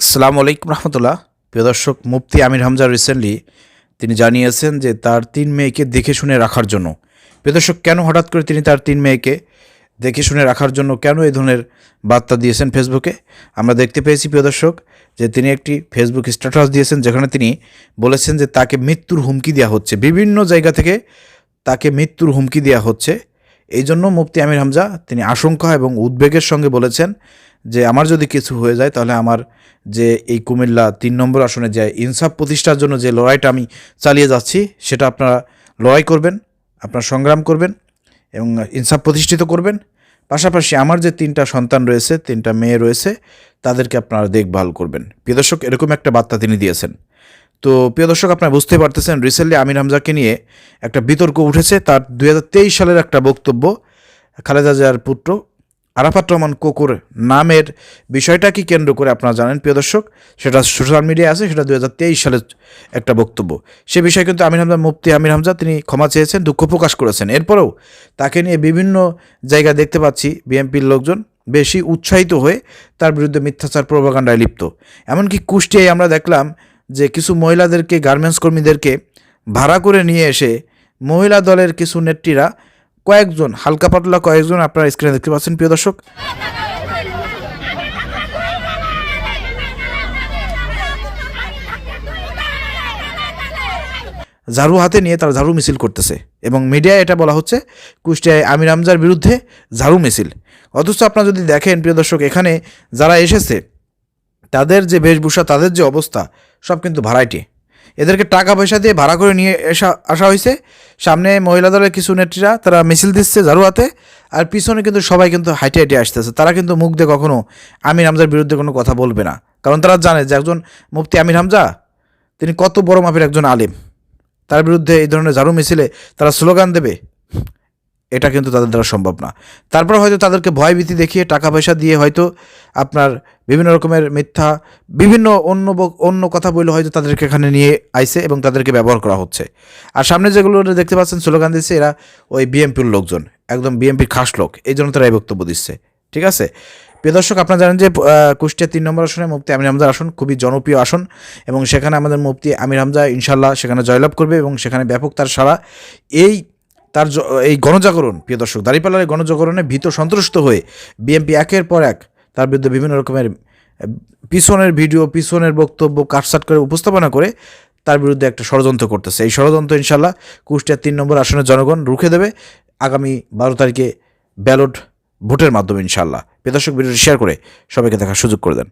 আসসালামু আলাইকুম রহমতুল্লাহ। প্রিয় দর্শক, মুফতি আমির হামজা রিসেন্টলি তিনি জানিয়েছেন যে তার তিন মেয়েকে দেখে শুনে রাখার জন্য। প্রিয় দর্শক, কেন হঠাৎ করে তিনি তার তিন মেয়েকে দেখে শুনে রাখার জন্য কেন এই ধরনের বার্তা দিয়েছেন ফেসবুকে? আমরা দেখতে পেয়েছি, প্রিয় দর্শক, যে তিনি একটি ফেসবুক স্ট্যাটাস দিয়েছেন যেখানে তিনি বলেছেন যে তাকে মৃত্যুর হুমকি দেওয়া হচ্ছে। বিভিন্ন জায়গা থেকে তাকে মৃত্যুর হুমকি দেওয়া হচ্ছে। এই জন্য মুফতি আমির হামজা তিনি আশঙ্কা এবং উদ্বেগের সঙ্গে বলেছেন যে আমার যদি কিছু হয়ে যায়, তাহলে আমার যে এই কুমিল্লা তিন নম্বর আসনে যে ইনসাফ প্রতিষ্ঠার জন্য যে লড়াইটা আমি চালিয়ে যাচ্ছি, সেটা আপনারা লড়াই করবেন, আপনারা সংগ্রাম করবেন এবং ইনসাফ প্রতিষ্ঠিত করবেন। পাশাপাশি আমার যে তিনটা সন্তান রয়েছে, তিনটা মেয়ে রয়েছে, তাদেরকে আপনারা দেখভাল করবেন। প্রিয় দর্শক, এরকম একটা বার্তা তিনি দিয়েছেন। তো প্রিয় দর্শক, আপনারা বুঝতে পারতেছেন, রিসেন্টলি আমির হামজাকে নিয়ে একটা বিতর্ক উঠেছে। তার দু হাজার তেইশ সালের একটা বক্তব্য, খালেদা জিয়ার পুত্র আরাফাত রহমান কোকুর নামের বিষয়টাকে কেন্দ্র করে আপনারা জানেন, প্রিয় দর্শক, সেটা সোশ্যাল মিডিয়ায় আছে, সেটা দু হাজার তেইশ সালের একটা বক্তব্য। সে বিষয়ে কিন্তু আমির হামজা মুফতি আমির হামজা, তিনি ক্ষমা চেয়েছেন, দুঃখ প্রকাশ করেছেন। এরপরেও তাকে নিয়ে বিভিন্ন জায়গা দেখতে পাচ্ছি বিএনপির লোকজন বেশি উৎসাহিত হয়ে তার বিরুদ্ধে মিথ্যাচার প্রভাকাণ্ডায় লিপ্ত। এমনকি কুষ্টিয়ায় আমরা দেখলাম যে কিছু মহিলাদেরকে, গার্মেন্টস কর্মীদেরকে ভাড়া করে নিয়ে এসে মহিলা দলের কিছু নেত্রীরা কয়েকজন, হালকা পাতলা কয়েকজন আপনারা স্ক্রিনে দেখতে পাচ্ছেন, প্রিয় দর্শক। ঝাড়ু হাতে নিয়ে তারা ঝাড়ু মিছিল করতেছে এবং মিডিয়ায় এটা বলা হচ্ছে, কুষ্টিয়ায় আমির হামজার বিরুদ্ধে ঝাড়ু মিছিল। অথচ আপনারা যদি দেখেন, প্রিয় দর্শক, এখানে যারা এসেছে, তাদের যে বেশভূষা, তাদের যে অবস্থা, সব কিন্তু ভাড়াইটি এদেরকে টাকা পয়সা দিয়ে ভাড়া করে নিয়ে এসা আসা হয়েছে। সামনে মহিলা দলের কিছু নেত্রীরা, তারা মিছিল দিচ্ছে হাতে আর পিছনে কিন্তু সবাই কিন্তু হাইটে হাইটে আসতেছে। তারা কিন্তু মুখ দিয়ে কখনো আমির হামজার বিরুদ্ধে কোনো কথা বলবে না। কারণ তারা জানে যে একজন মুফতি আমির হামজা, তিনি কত বড় মাপের একজন আলিম। তার বিরুদ্ধে এই ধরনের ঝাড়ু মিছিলে তারা স্লোগান দেবে। এটা কিন্তু তাদের দ্বারা সম্ভব না। তারপর হয়তো তাদেরকে ভয়ভীতি দেখিয়ে টাকা পয়সা দিয়ে হয়তো আপনার বিভিন্ন রকমের মিথ্যা, বিভিন্ন অন্য অন্য কথা বলে হয়তো তাদেরকে এখানে নিয়ে আইছে এবং তাদেরকে ব্যবহার করা হচ্ছে। আর সামনে যেগুলো দেখতে পাচ্ছেন, স্লোগান দিচ্ছে, এরা ওই বিএমপির লোকজন, একদম বিএমপির খাস লোক। এই জন্য তারা এই বক্তব্য দিচ্ছে। ঠিক আছে? প্রিয় দর্শক, আপনারা জানেন যে কুষ্টিয়া তিন নম্বর আসনে মুফতি আমির হামজার আসন খুবই জনপ্রিয় আসন এবং সেখানে আমাদের মুফতি আমির হামজা ইনশাল্লাহ সেখানে জয়লাভ করবে এবং সেখানে ব্যাপক তার সারা এই তার এই গণজাগরণ, প্রিয় দর্শক, দাঁড়িপাল্লার গণজাগরণে ভীত সন্ত্রস্ত হয়ে বিএনপি একের পর এক তার বিরুদ্ধে বিভিন্ন রকমের পিছনের ভিডিও, পিছনের বক্তব্য, কাটসাট করে উপস্থাপনা করে তার বিরুদ্ধে একটা ষড়যন্ত্র করতেছে। এই ষড়যন্ত্র ইনশাল্লাহ কুষ্টিয়ার তিন নম্বর আসনের জনগণ রুখে দেবে আগামী বারো তারিখে ব্যালট ভোটের মাধ্যমে ইনশাল্লাহ বেদর্শক দর্শক, ভিডিওটি শেয়ার করে সবাইকে দেখার সুযোগ করে দেন।